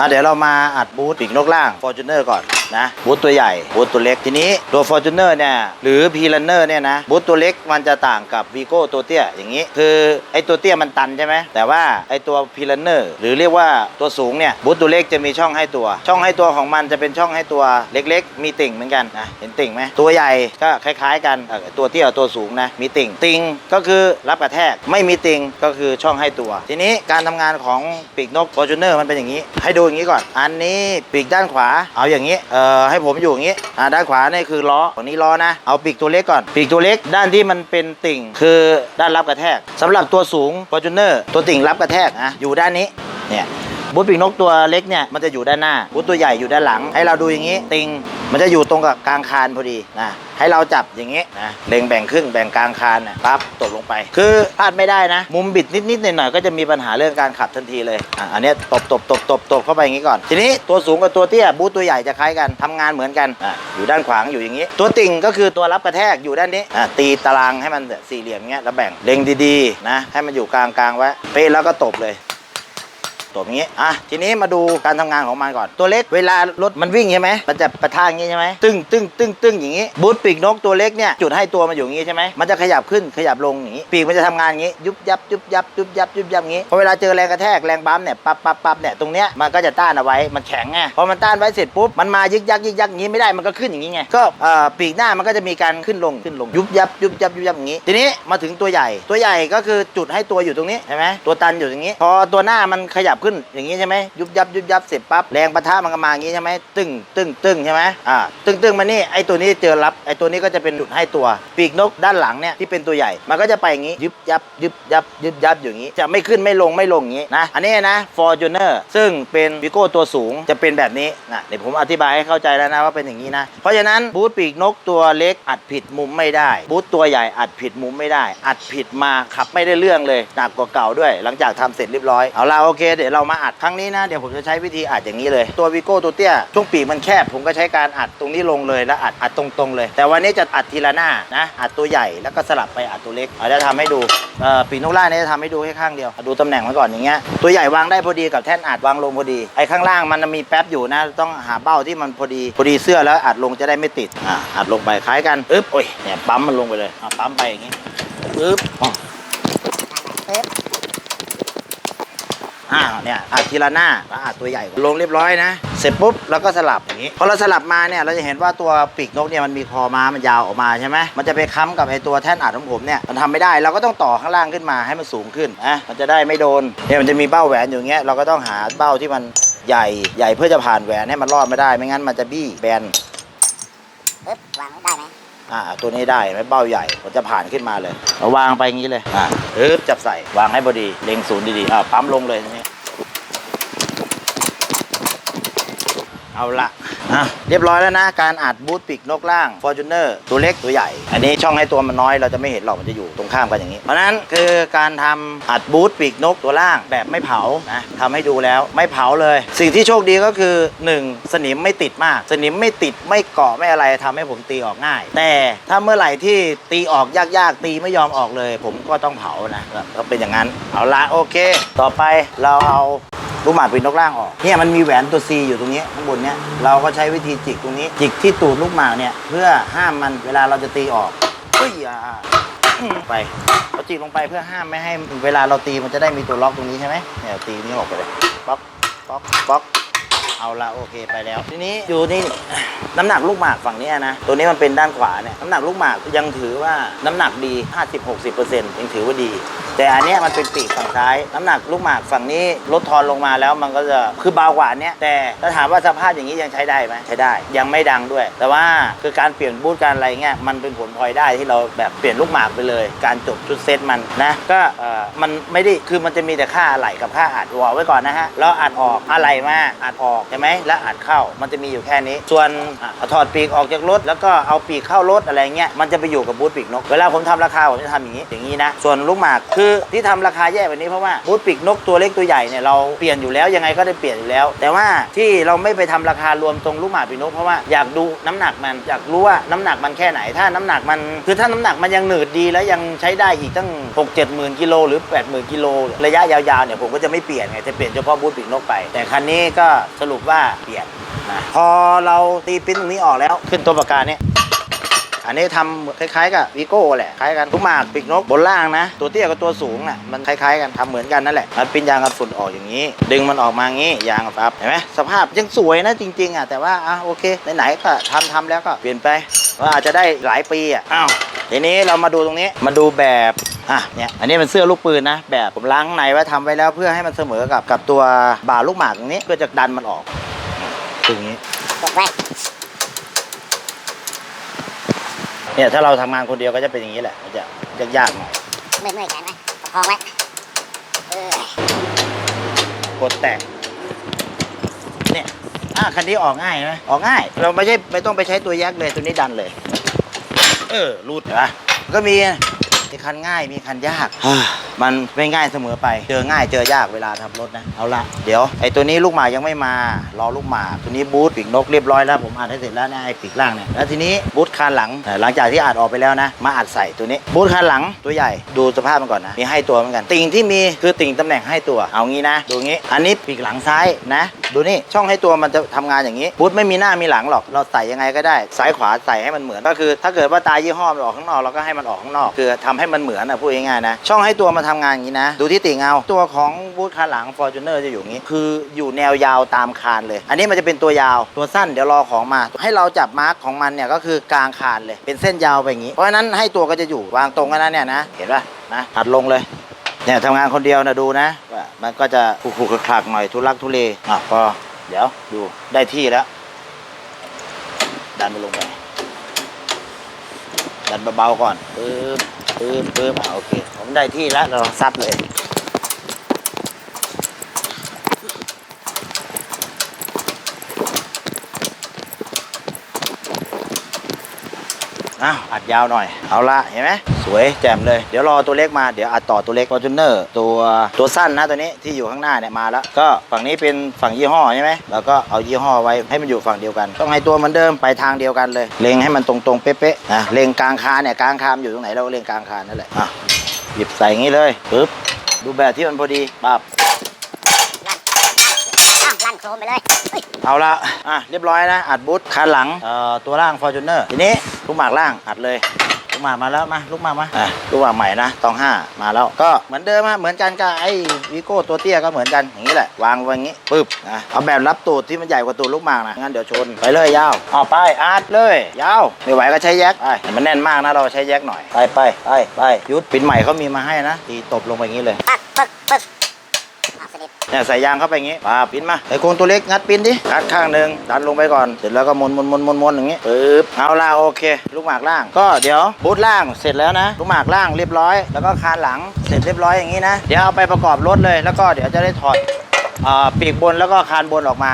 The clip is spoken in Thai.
อะเดี๋ยวเรามาอัดบูธปีกนกล่างฟอร์จูเนอร์ก่อนนะบูธตัวใหญ่บูธตัวเล็กทีนี้ตัว Fortuner เนี่ยหรือ p r u n n e r เนี่ยนะบูธตัวเล็กมันจะต่างกับ Vigo ตัวเตี้ยอย่างนี้ คือไอตัวเตี้ยมันตันใช่ไหมแต่ว่าไอตัว p r u n n e r หรือเรียกว่าตัวสูงเนี่ยบูธตัวเล็กจะมีช่องให้ตัว ช่องให้ตัวของมันจะเป็นช่องให้ตัวเล็ก ๆ มีติ่งเหมือนกันนะเห็นติ่งไหมตัวใหญ่ก็คล้าย ๆ กันตัวเตี้ยตัวสูงนะมีติ่งติ่งก็คือรับกระแทกไม่มีติ่งก็คือช่องให้ตัว ทีนี้การทำงานของปีกนก Fortuner มันเป็นอย่างนี้ ให้ดูอย่างนี้ก่อน อันนี้ปีกด้านขวาเอาอย่างนี้เอ่อให้ผมอยู่อย่างนี้อ่าด้านขวานี่คือล้อฝั่งนี้ล้อนะเอาปีกตัวเล็กก่อน ปีกตัวเล็กด้านที่มันเป็นติ่งคือด้านรับกระแทกสำหรับตัวสูง Fortuner ตัวติ่งรับกระแทกนะอยู่ด้านนี้เนี่ย บูธปีกนกตัวเล็กเนี่ยมันจะอยู่ด้านหน้าบูธตัวใหญ่อยู่ด้านหลัง ให้เราดูอย่างนี้ ติงมันจะอยู่ตรงกับกลางคานพอดีนะให้เราจับอย่างนี้นะเล็งแบ่งครึ่งแบ่งกลางคานนะปั๊บตกลงไป คือพลาดไม่ได้นะ มุมบิดนิดๆหน่อยๆก็จะมีปัญหาเรื่องการขับทันทีเลยอะอันนี้ตบตบตบตบตบเข้าไปอย่างนี้ก่อน ทีนี้ตัวสูงกับตัวเตี้ยบูธตัวใหญ่จะคล้ายกันทำงานเหมือนกันอะอยู่ด้านขวางอยู่อย่างนี้ ตัวติ่งก็คือตัวรับกระแทกอยู่ด้านนี้อะตีตารางให้มันสี่เหลี่ยมเงี้ยแล้วแบ่งเล็งดีๆนะให้มันอยู่กลางๆไว้เป๊ะแล้วก็ตบเลย ตัวอย่างนี้อะทีนี้มาดูการทำงานของมันก่อน ตัวเล็กเวลารถมันวิ่งใช่ไหมมันจะประท่าอย่างนี้ใช่ไหมตึ้งตึ้งตึ้งตึ้งอย่างนี้บูทปีกนกตัวเล็กเนี่ยจุดให้ตัวมันอยู่อย่างนี้ใช่ไหมมันจะขยับขึ้นขยับลงอย่างนี้ ปีกมันจะทำงานอย่างนี้ยุบยับยุบยับยุบยับยุบยับอย่างนี้พอเวลาเจอแรงกระแทกแรงบั๊มเนี่ยปั๊บปั๊บปั๊บเนี่ยตรงเนี้ยมันก็จะต้านเอาไว้มันแข็งไงพอมันต้านไว้เสร็จปุ๊บมันมายึกยักยึกยักอย่างนี้ไม่ได้มันก็ขึ้นอย่างนี้ไงก็ปีกหน้ามันก็จะมีการขึ้นลงขึ้นลงยุบยับยุบยับยุบยับอย่างนี้ ทีนี้มาถึงตัวใหญ่ตัวใหญ่ก็คือจุดให้ตัวอยู่ตรงนี้ใช่ไหมตัวตันอยู่อย่างนี้ พอตัวหน้ามันขยับขึ้นอย่างนี้ใช่ไหมยุบยับยุบยับเสร็จปั๊บแรงปะทะมันก็มาอย่างนี้ใช่ไหมตึ้งตึ้งตึ้งใช่ไหมอ่าตึ้งตึ้งมานี่ไอตัวนี้เจอรับไอตัวนี้ก็จะเป็นจุดให้ตัว ปีกนกด้านหลังเนี่ยที่เป็นตัวใหญ่ มันก็จะไปอย่างนี้ยุบยับยุบยับยุบยับอย่างนี้จะไม่ขึ้นไม่ลงไม่ลงอย่างนี้นะอันนี้นะ Fortuner ซึ่งเป็นวิโก้ตัวสูงจะเป็นแบบนี้นะเดี๋ยวผมอธิบายให้เข้าใจแล้วนะว่าเป็นอย่างนี้นะ เพราะฉะนั้นบูธปีกนกตัวเล็กอัดผิดมุมไม่ได้ บูธตัวใหญ่อัดผิดมุมไม่ได้ อัดผิดมาขับไม่ได้เรื่องเลยหนักกว่าเก่าด้วย หลังจากทำเสร็จเรียบร้อยเอาละโอเคเดี๋ยวเรามาอัดครั้งนี้นะ เดี๋ยวผมจะใช้วิธีอัดอย่างนี้เลย ตัววิโก้ตัวเตี้ยช่วงปีกมันแคบ ผมก็ใช้การอัดตรงนี้ลงเลยแล้วอัดอัดตรงๆเลย แต่วันนี้จะอัดทีละหน้านะ อัดตัวใหญ่แล้วก็สลับไปอัดตัวเล็กเอาจะทำให้ดูปีกนกล่าเนี่ยจะทำให้ดูแค่ข้างเดียว ดูตำแหน่งไว้ก่อนอย่างเงี้ย ตัวใหญ่วางได้พอดีกับแท่นอัดวางลงพอดี ไอ้ข้างล่างมันมีแป๊บอยู่นะ ต้องหาเบ้าที่มันพอดีพอดีเสื้อแล้วอัดลงจะได้ไม่ติด อะอัดลงไปคล้ายกันอึ๊บโอ้ยเนี่ยปั๊มมันลงไปเลยอะปั๊มไปอย่างงี้อึ๊บ อ่าเนี่ยอัดทีละหน้าแล้วอัดตัวใหญ่ก่อนลงเรียบร้อยนะ เสร็จปุ๊บแล้วก็สลับอย่างนี้พอเราสลับมาเนี่ยเราจะเห็นว่าตัวปีกนกเนี่ยมันมีคอม้ามันยาวออกมาใช่ไหมมันจะไปค้ำกับไอตัวแท่นอัดของผมเนี่ยมันทำไม่ได้เราก็ต้องต่อข้างล่างขึ้นมาให้มันสูงขึ้นนะมันจะได้ไม่โดนเนี่ยมันจะมีเบ้าแหวนอยู่อย่างเงี้ยเราก็ต้องหาเบ้าที่มันใหญ่ใหญ่เพื่อจะผ่านแหวนให้มันรอดไม่ได้ไม่งั้นมันจะบี้แบน ปึ๊บวางได้ไหมอ่าตัวนี้ได้ไหมเบ้าใหญ่ผมจะผ่านขึ้นมาเลยเราวางไปอย่างนี้เลยอ่าปึ๊บจับใส่วางให้พอดีเล็งศูนย์ดีๆอ่าปั๊มลงเลยทีนี้ เอาละอะเรียบร้อยแล้วนะ การอัดบูทปีกนกล่าง Fortuner ตัวเล็กตัวใหญ่ อันนี้ช่องให้ตัวมันน้อยเราจะไม่เห็นหรอกมันจะอยู่ตรงข้ามกันอย่างนี้ เพราะฉะนั้นคือการทำอัดบูทปีกนกตัวล่างแบบไม่เผานะทำให้ดูแล้วไม่เผาเลย สิ่งที่โชคดีก็คือ 1 สนิมไม่ติดมาก สนิมไม่ติดไม่เกาะไม่อะไรทำให้ผมตีออกง่าย แต่ถ้าเมื่อไหร่ที่ตีออกยากๆ ตีไม่ยอมออกเลย ผมก็ต้องเผานะก็เป็นอย่างนั้นเอาละโอเค ต่อไปเราเอา ลูกหมากปีนนกล่างออกเนี่ยมันมีแหวนตัว C อยู่ตรงนี้ข้างบนเนี่ยเราก็ใช้วิธีจิกตรงนี้ จิกที่ตูดลูกหมากเนี่ยเพื่อห้ามมันเวลาเราจะตีออกเฮ้ยอ่าไปเราจิกลงไปเพื่อห้ามไม่ให้เวลาเราตีมันจะได้มีตัวล็อกตรงนี้ใช่ไหมเนี่ยตีนี้ออกไปเลยป๊อกป๊อกป๊อก เอาละโอเคไปแล้ว ทีนี้อยู่นี่น้ำหนักลูกหมากฝั่งนี้นะ ตัวนี้มันเป็นด้านขวาเนี่ยน้ำหนักลูกหมากยังถือว่าน้ำหนักดี 50-60%ยังถือว่าดี แต่อันนี้มันเป็นปีกฝั่งซ้าย น้ำหนักลูกหมากฝั่งนี้ลดทอนลงมาแล้วมันก็จะคือเบากว่านเนี้ยแต่ถ้าถามว่าสภาพอย่างนี้ยังใช้ได้ไหมใช้ได้ยังไม่ดังด้วย แต่ว่าคือการเปลี่ยนบูทการอะไรเงี้ยมันเป็นผลพลอยได้ที่เราแบบเปลี่ยนลูกหมากไปเลย การจบชุดเซตมันนะก็เอ่อมันไม่ได้คือมันจะมีแต่ค่าอะไหล่กับค่าอัดวอลไว้ก่อนนะฮะแล้วอัดออกอะไหล่มาอัดออกใช่ไหมแล้วอัดเข้ามันจะมีอยู่แค่นี้ ส่วนอะถอดปีกออกจากรถ แล้วก็เอาปีกเข้ารถอะไรเงี้ยมันจะไปอยู่กับบูทปีกนก เวลาผมทำราคาผมจะทำอย่างนี้อย่างนี้นะส่วนลูกหมากคือที่ทำราคาแย่แบบนี้เพราะว่าบูธปีกนกตัวเล็กตัวใหญ่เนี่ยเราเปลี่ยนอยู่แล้วยังไงก็ได้เปลี่ยนอยู่แล้ว แต่ว่าที่เราไม่ไปทำราคารวมตรงลูกหมาปีกนกเพราะว่าอยากดูน้ำหนักมันอยากรู้ว่าน้ำหนักมันแค่ไหน ถ้าน้ำหนักมันคือถ้าน้ำหนักมันยังหนืดดีแล้วยังใช้ได้อีกตั้ง6 7หมื่นกิโลหรือ 8 0,000กิโลระยะยาวๆเนี่ยผมก็จะไม่เปลี่ยนไงจะเปลี่ยนเฉพาะบูธปีกนกไป แต่คันนี้ก็สรุปว่าเปลี่ยนนะพอเราตีปริ้นตรงนี้ออกแล้ว ขึ้นตัวประกันเนี่ยอันนี้ทำคล้ายๆกับวีโก้แหละคล้ายกันทุกหมากปีกนกบนล่างนะ ตัวเตี้ยกับตัวสูงน่ะมันคล้ายๆกันทำเหมือนกันนั่นแหละมันปิ้นยางกันฝุ่นออกอย่างนี้ ดึงมันออกมางี้ยางครับเห็นไหมสภาพยังสวยนะจริง ๆอะแต่ว่าอะโอเคไหนๆก็ทำทำแล้วก็เปลี่ยนไปว่าอาจจะได้หลายปีอะอ้าวทีนี้เรามาดูตรงนี้มาดูแบบ อะเนี่ยอันนี้เป็นเสื้อลูกปืนนะ แบบผมล้างข้างในไว้ทำไว้แล้วเพื่อให้มันเสมอกับกับตัวบ่าลูกหมากตรงนี้เพื่อจะดันมันออกตรงนี้กดไว้เนี่ยถ้าเราทำงานคนเดียวก็จะเป็นอย่างนี้แหละมันจะยากๆหน่อยเมื่อยเมื่อยแขนไว้ประคองไว้เออกดแตะเนี่ยอะคันนี้ออกง่ายไหมออกง่าย เราไม่ใช่ไม่ต้องไปใช้ตัวแยกเลยตัวนี้ดันเลย เออรูดเห็นปะก็มี มีคันง่ายมีคันยาก มันไม่ง่ายเสมอไป เจอง่ายเจอยากเวลาทำรถนะ เอาละเดี๋ยวไอ้ตัวนี้ลูกหมากยังไม่มา รอลูกหมากตัวนี้บูทปีกนกเรียบร้อยแล้วผมอัดให้เสร็จแล้วนะไอ้ปีกล่างเนี่ยแล้วทีนี้บูทคานหลังหลังจากที่อัดออกไปแล้วนะ มาอัดใส่ตัวนี้บูทคานหลังตัวใหญ่ดูสภาพมันก่อนนะมีให้ตัวเหมือนกัน ติ่งที่มีคือติ่งตำแหน่งให้ตัวเอางี้นะ ดูงี้ อันนี้ปีกหลังซ้ายนะ ดูนี่ช่องให้ตัวมันจะทำงานอย่างนี้บูทไม่มีหน้ามีหลังหรอกเราใส่ยังไงก็ได้ซ้ายขวาใส่ให้มันเหมือนก็คือ ถ้าเกิดว่าตายี่ห้อมันออกข้างนอกเราก็ให้มันออกข้างนอก คือทำให้มันเหมือนนะพูดง่ายๆนะช่องให้ตัวมันทำงานอย่างนี้นะ ดูที่ติ่งเอาตัวของบูทคาหลัง Fortuner จะอยู่อย่างนี้ คืออยู่แนวยาวตามคานเลย อันนี้มันจะเป็นตัวยาวตัวสั้นเดี๋ยวรอของมา ให้เราจับมาร์กของมันเนี่ยก็คือกลางคานเลยเป็นเส้นยาวไปอย่างนี้ เพราะฉะนั้นให้ตัวก็จะอยู่วางตรงกันนะเนี่ยนะเห็นป่ะนะหัดลงเลยเนี่ยทำงานคนเดียวนะดูนะว่ามันก็จะขูกๆคลักๆหน่อยทุลักทุเลอะพอเดี๋ยวดูได้ที่แล้วดันมันลงไป ดันเบาๆก่อนปึ๊บปึ๊บปึ๊บอะโอเค ผมได้ที่แล้วเราซัดเลย อ้าวอัดยาวหน่อย เอาละเห็นไหมสวยแจ่มเลย เดี๋ยวรอตัวเล็กมาเดี๋ยวอัดต่อตัวเล็ก f o r t u n e r ตัวตัวสั้นนะตัวนี้ที่อยู่ข้างหน้าเนี่ยมาแล้ว ก็ฝั่งนี้เป็นฝั่งยี่ห้อใช่ไหมแล้วก็เอายี่ห้อไว้ให้มันอยู่ฝั่งเดียวกัน ต้องให้ตัวเหมือนเดิมไปทางเดียวกันเลย เล็งให้มันตรงๆเป๊ะๆนะเล็งกลางคาเนี่ยกลางคานอยู่ตรงไหนเราก็เล็งกลางคานนั่นแหละอะหยิบใส่อย่างนี้เลยปึ๊บดูแบบที่มันพอดีปั๊บ โครมไปเลยเฮ้ยเอาละอะเรียบร้อยนะอัดบูทคันหลังเอ่อตัวล่าง f o r t u n e r ทีนี้ลูกหมากล่างอัดเลยลูกหมากมาแล้วมาลูกหมากมาอะลูกหมากใหม่นะตองห้ามาแล้วก็เหมือนเดิมอะเหมือนกันกับไอ้วีโก้ตัวเตี้ยก็เหมือนกันอย่างนี้แหละวางไว้อย่างนี้ปึ๊บนะเอาแบบรับตูดที่มันใหญ่กว่าตูดลูกหมากนะงั้นเดี๋ยวชนไปเลยยาวเอาไปอัดเลย ยาวไม่ไหวก็ใช้แยกไปแต่มันแน่นมากนะเราใช้แยกหน่อยไปไปไปไปยุดปินใหม่เขามีมาให้นะตีตบลงไปอย่างนี้เลย ปักปึ๊กปึ๊กอ้าวสนิท เนี่ยใส่ยางเข้าไปอย่างงี้ปาปิ้นมาไอ้โครงตัวเล็กงัดปิ้นดิงัดข้างหนึ่งดันลงไปก่อน เสร็จแล้วก็มนมนมนมนมนอย่างงี้ปึ๊บเอาล่ะโอเค ลูกหมากล่าง ก็เดี๋ยวบูทล่างเสร็จแล้วนะ ลูกหมากล่างเรียบร้อย แล้วก็คานหลังเสร็จเรียบร้อยอย่างงี้นะ เดี๋ยวเอาไปประกอบรถเลย แล้วก็เดี๋ยวจะได้ถอดอ่าปีกบนแล้วก็คานบนออกมา